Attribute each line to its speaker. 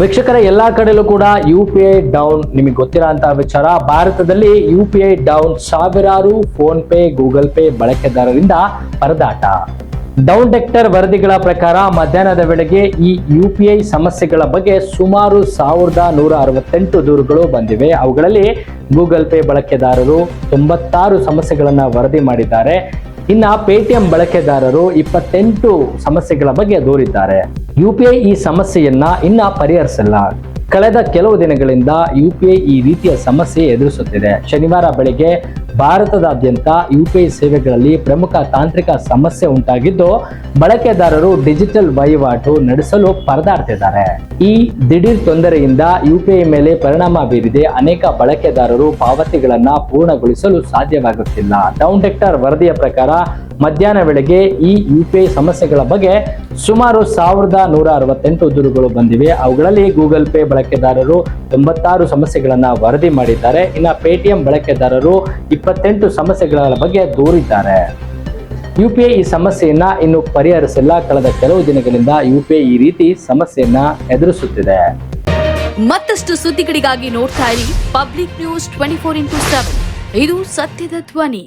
Speaker 1: ವೀಕ್ಷಕರ, ಎಲ್ಲಾ ಕಡೆಯಲ್ಲೂ ಕೂಡ ಯು ಪಿ ಐ ಡೌನ್ ನಿಮಗೆ ಗೊತ್ತಿರೋಂತಹ ವಿಚಾರ. ಭಾರತದಲ್ಲಿ ಯು ಪಿ ಐ ಡೌನ್ ಸಾವಿರಾರು ಫೋನ್ ಪೇ ಗೂಗಲ್ ಪೇ ಬಳಕೆದಾರರಿಂದ ಪರದಾಟ. ಡೌನ್ ಡೆಕ್ಟರ್ ವರದಿಗಳ ಪ್ರಕಾರ ಮಧ್ಯಾಹ್ನದ ವೇಳೆಗೆ ಈ ಯು ಪಿ ಐ ಸಮಸ್ಯೆಗಳ ಬಗ್ಗೆ ಸುಮಾರು ಸಾವಿರದ ನೂರ ಅರವತ್ತೆಂಟು ದೂರುಗಳು ಬಂದಿವೆ. ಅವುಗಳಲ್ಲಿ ಗೂಗಲ್ ಪೇ ಬಳಕೆದಾರರು ತೊಂಬತ್ತಾರು ಸಮಸ್ಯೆಗಳನ್ನು ವರದಿ ಮಾಡಿದ್ದಾರೆ. ಇನ್ನ ಪೇಟಿಎಂ ಬಳಕೆದಾರರು ಇಪ್ಪತ್ತೆಂಟು ಸಮಸ್ಯೆಗಳ ಬಗ್ಗೆ ದೂರಿದ್ದಾರೆ. ಯು ಪಿ ಐ ಈ ಸಮಸ್ಯೆಯನ್ನ ಇನ್ನ ಪರಿಹರಿಸಿಲ್ಲ. ಕಳೆದ ಕೆಲವು ದಿನಗಳಿಂದ ಯು ಪಿ ಐ ಈ ರೀತಿಯ ಸಮಸ್ಯೆ ಎದುರಿಸುತ್ತಿದೆ. ಶನಿವಾರ ಬೆಳಿಗ್ಗೆ ಭಾರತದಾದ್ಯಂತ ಯು ಪಿ ಐ ಸೇವೆಗಳಲ್ಲಿ ಪ್ರಮುಖ ತಾಂತ್ರಿಕ ಸಮಸ್ಯೆ ಉಂಟಾಗಿದ್ದು, ಬಳಕೆದಾರರು ಡಿಜಿಟಲ್ ವಹಿವಾಟು ನಡೆಸಲು ಪರದಾಡ್ತಿದ್ದಾರೆ. ಈ ದಿಢೀರ್ ತೊಂದರೆಯಿಂದ ಯು ಪಿ ಐ ಮೇಲೆ ಪರಿಣಾಮ ಬೀರಿದೆ. ಅನೇಕ ಬಳಕೆದಾರರು ಪಾವತಿಗಳನ್ನ ಪೂರ್ಣಗೊಳಿಸಲು ಸಾಧ್ಯವಾಗುತ್ತಿಲ್ಲ. ಡೌನ್ ಟೆಕ್ಟರ್ ವರದಿಯ ಪ್ರಕಾರ ಮಧ್ಯಾಹ್ನ ವೇಳೆಗೆ ಈ ಯು ಪಿ ಐ ಸಮಸ್ಯೆಗಳ ಬಗ್ಗೆ ಸುಮಾರು ಸಾವಿರದ ನೂರ ಅರವತ್ತೆಂಟು ದೂರುಗಳು ಬಂದಿವೆ. ಅವುಗಳಲ್ಲಿ ಗೂಗಲ್ ಪೇ ಬಳಕೆದಾರರು ತೊಂಬತ್ತಾರು ಸಮಸ್ಯೆಗಳನ್ನು ವರದಿ ಮಾಡಿದ್ದಾರೆ. ಇನ್ನು ಪೇಟಿಎಂ ಬಳಕೆದಾರರು ಇಪ್ಪತ್ತೆಂಟು ಸಮಸ್ಯೆಗಳ ಬಗ್ಗೆ ದೂರಿದ್ದಾರೆ. ಯು ಪಿ ಐ ಈ ಸಮಸ್ಯೆಯನ್ನು ಇನ್ನು ಪರಿಹರಿಸಿಲ್ಲ. ಕಳೆದ ಕೆಲವು ದಿನಗಳಿಂದ ಯು ಪಿ ಐ ಈ ರೀತಿ ಸಮಸ್ಯೆಯನ್ನ ಎದುರಿಸುತ್ತಿದೆ.
Speaker 2: ಮತ್ತಷ್ಟು ಸುದ್ದಿಗಳಿಗಾಗಿ ನೋಡ್ತಾ ಇರಿ public news twenty four into seven. ಇದು ಸತ್ಯದ ಧ್ವನಿ.